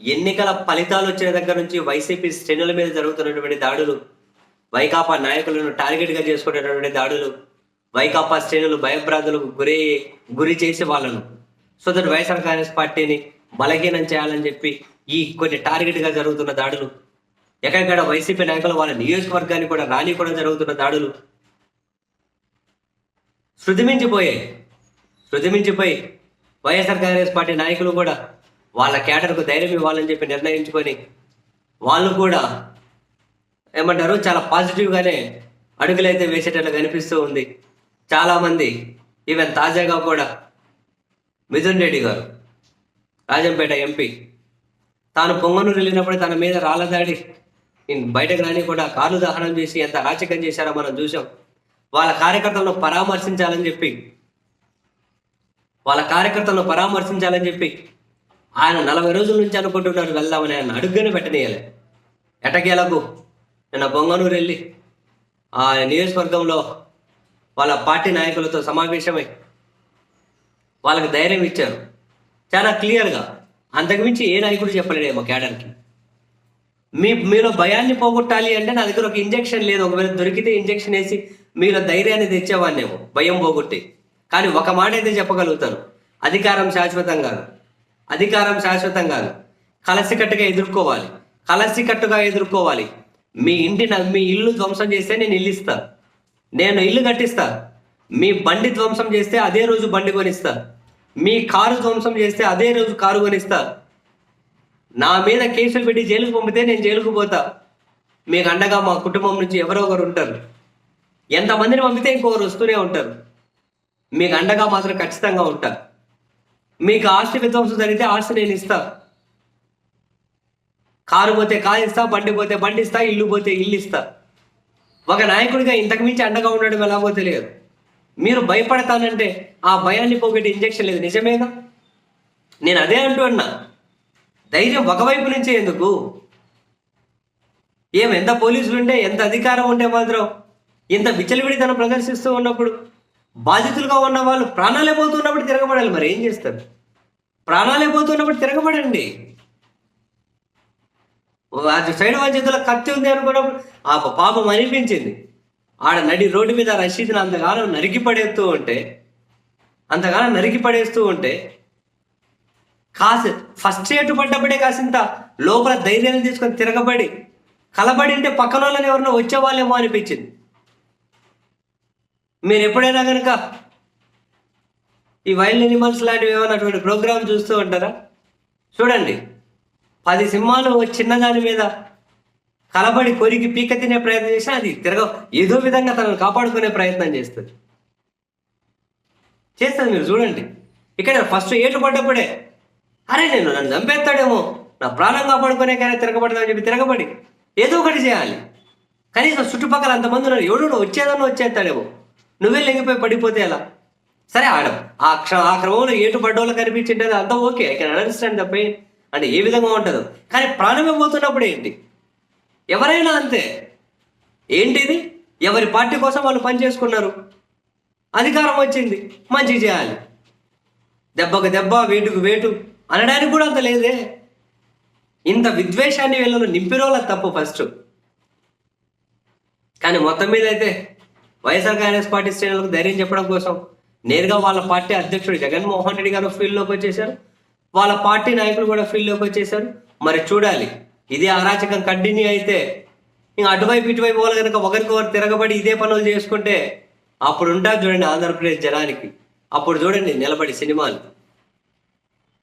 ఎన్నికల ఫలితాలు వచ్చిన దగ్గర నుంచి వైసీపీ శ్రేణుల మీద జరుగుతున్నటువంటి దాడులు వైకాపా నాయకులను టార్గెట్గా చేసుకునేటటువంటి దాడులు వైకాపా శ్రేణులు భయభ్రాంతులకు గురి గురి చేసి వాళ్ళను. సో దట్ వైఎస్ఆర్ కాంగ్రెస్ పార్టీని బలహీనం చేయాలని చెప్పి ఈ కొన్ని టార్గెట్గా జరుగుతున్న దాడులు ఎక్కడెక్కడ వైసీపీ నాయకులు వాళ్ళ నియోజకవర్గాన్ని కూడా రాని కూడా జరుగుతున్న దాడులు. శృతిమించిపోయాయి. శృతిమించిపోయి వైఎస్ఆర్ కాంగ్రెస్ పార్టీ నాయకులు కూడా వాళ్ళ కేడర్కు ధైర్యం ఇవ్వాలని చెప్పి నిర్ణయించుకొని వాళ్ళు కూడా ఏమంటారు? చాలా పాజిటివ్గానే అడుగులైతే వేసేటట్లు కనిపిస్తూ ఉంది. చాలామంది ఈవెన్ తాజాగా కూడా మిథున్ రెడ్డి గారు రాజంపేట ఎంపీ తాను పొంగనూరు వెళ్ళినప్పుడు తన మీద రాళ్ళ దాడి బయటకు రాని కూడా కార్లు దహనం చేసి ఎంత రాచకం చేశారో మనం చూసాం వాళ్ళ కార్యకర్తలను పరామర్శించాలని చెప్పి వాళ్ళ కార్యకర్తలను పరామర్శించాలని చెప్పి ఆయన నలభై రోజుల నుంచి అనుకుంటున్నారు వెళ్దామని ఆయన అడుగునే పెట్టనీయలే. ఎటకేలకు? నిన్న బొంగనూరు వెళ్ళి ఆ నియోజకవర్గంలో వాళ్ళ పార్టీ నాయకులతో సమావేశమై వాళ్ళకి ధైర్యం ఇచ్చారు. చాలా క్లియర్గా. అంతకుమించి ఏ నాయకుడు చెప్పలేడేమో కేడర్కి మీ మీలో భయాన్ని పోగొట్టాలి అంటే నా దగ్గర ఒక ఇంజెక్షన్ లేదు. ఒకవేళ దొరికితే ఇంజెక్షన్ వేసి మీలో ధైర్యాన్ని తెచ్చేవాడినేమో. భయం పోగొట్టి. కానీ ఒక మాట అయితే చెప్పగలుగుతాను. అధికారం శాశ్వతం కాదు అధికారం శాశ్వతం కాదు. కలసికట్టుగా ఎదుర్కోవాలి. కలసికట్టుగా ఎదుర్కోవాలి. మీ ఇంటి మీ ఇల్లు ధ్వంసం చేస్తే నేను ఇల్లు ఇస్తా. నేను ఇల్లు కట్టిస్తా. మీ బండి ధ్వంసం చేస్తే అదే రోజు బండి కొనిస్తా. మీ కారు ధ్వంసం చేస్తే అదే రోజు కారు కొనిస్తా. నా మీద కేసులు పెట్టి జైలుకు పంపితే నేను జైలుకు పోతా. మీకు అండగా మా కుటుంబం నుంచి ఎవరో ఒకరు ఉంటారు. ఎంతమందిని పంపితే ఇంకొకరు వస్తూనే ఉంటారు. మీకు అండగా మాత్రం ఖచ్చితంగా ఉంటారు. మీకు ఆస్తి విధ్వంసం జరిగితే ఆస్తి నేను ఇస్తా. కారు పోతే కారు ఇస్తా బండి పోతే బండి ఇస్తా ఇల్లు పోతే ఇల్లు ఇస్తా. ఒక నాయకుడిగా ఇంతకు మించి అండగా ఉండడం ఎలాగో తెలియదు మీరు భయపడతానంటే ఆ భయాన్ని పోగొట్టి ఇంజెక్షన్ లేదు. నిజమేగా నేను అదే అంటూ అన్నా ధైర్యం ఒకవైపు నుంచే ఎందుకు? ఏం ఎంత పోలీసులు ఉంటే ఎంత అధికారం ఉంటే మాత్రం ఇంత విచలవిడితనం ప్రదర్శిస్తూ ఉన్నప్పుడు బాధితులుగా ఉన్న వాళ్ళు ప్రాణాలే పోతున్నప్పుడు తిరగబడాలి. మరి ఏం చేస్తారు? ప్రాణాలే పోతున్నప్పుడు తిరగబడండి. అది సైడ్ వాళ్ళ చేతిలో కత్తి ఉంది అనుకున్నప్పుడు ఆ పాపం అనిపించింది. ఆడ నడి రోడ్డు మీద రషీద్ని అంతకాలం నరికి పడేస్తూ ఉంటే అంతకాలం నరికి పడేస్తూ ఉంటే కాసి ఫస్ట్ ఎయిట్ పడ్డప్పుడే కాసింత లోపల ధైర్యాన్ని తీసుకొని తిరగబడి కలబడి ఉంటే పక్కన వాళ్ళని ఎవరినో వచ్చేవాళ్ళేమో అనిపించింది. మీరు ఎప్పుడైనా కనుక ఈ వైల్డ్ ఎనిమల్స్ లాంటివి ఏమైనా అటువంటి ప్రోగ్రామ్ చూస్తూ ఉంటారా? చూడండి. పది సింహాలు చిన్నదాని మీద కలబడి కొరికి పీక తినే ప్రయత్నం చేసినా అది తిరగ ఏదో విధంగా తనను కాపాడుకునే ప్రయత్నం చేస్తుంది. చేస్తుంది మీరు చూడండి. ఇక్కడ ఫస్ట్ ఏటు పడ్డప్పుడే అరే నేను నన్ను చంపేస్తాడేమో. నా ప్రాణం కాపాడుకునే కానీ తిరగబడదని చెప్పి తిరగబడి ఏదో ఒకటి చేయాలి. కనీసం చుట్టుపక్కల అంతమంది ఉన్నారు. ఎవడు వచ్చేదన్నా వచ్చేస్తాడేమో. నువ్వే లెంగిపోయి పడిపోతే ఎలా? సరే ఆడ ఆ క్ష ఆ క్రమంలో ఏటు పడ్డోళ్ళు కనిపించింటే అంతా okay. I can understand the pain అంటే ఏ విధంగా ఉంటుందో. కానీ ప్రాణమే పోతున్నప్పుడు ఏంటి? ఎవరైనా అంతే. ఏంటిది? ఎవరి పార్టీ కోసం వాళ్ళు పనిచేసుకున్నారు అధికారం వచ్చింది. మంచి చేయాలి. దెబ్బకు దెబ్బ వేటుకు వేటు అనడానికి కూడా అంత లేదే. ఇంత విద్వేషాన్ని వీళ్ళను నింపిరోలా తప్పు ఫస్ట్ కానీ మొత్తం మీద అయితే వైఎస్ఆర్ కాంగ్రెస్ పార్టీ శ్రేణులకు ధైర్యం చెప్పడం కోసం నేరుగా వాళ్ళ పార్టీ అధ్యక్షుడు జగన్మోహన్ రెడ్డి గారు ఫీల్డ్లోకి వచ్చేసారు వాళ్ళ పార్టీ నాయకులు కూడా ఫీల్డ్లోకి వచ్చేసారు మరి చూడాలి. ఇదే అరాచకం. కంటిన్యూ అయితే ఇంకా అటువైపు ఇటువైపు వాళ్ళు కనుక ఒకరికొకరు తిరగబడి ఇదే పనులు చేసుకుంటే అప్పుడు ఉంటారు చూడండి ఆంధ్రప్రదేశ్ జనానికి. అప్పుడు చూడండి నిలబడి సినిమాలు.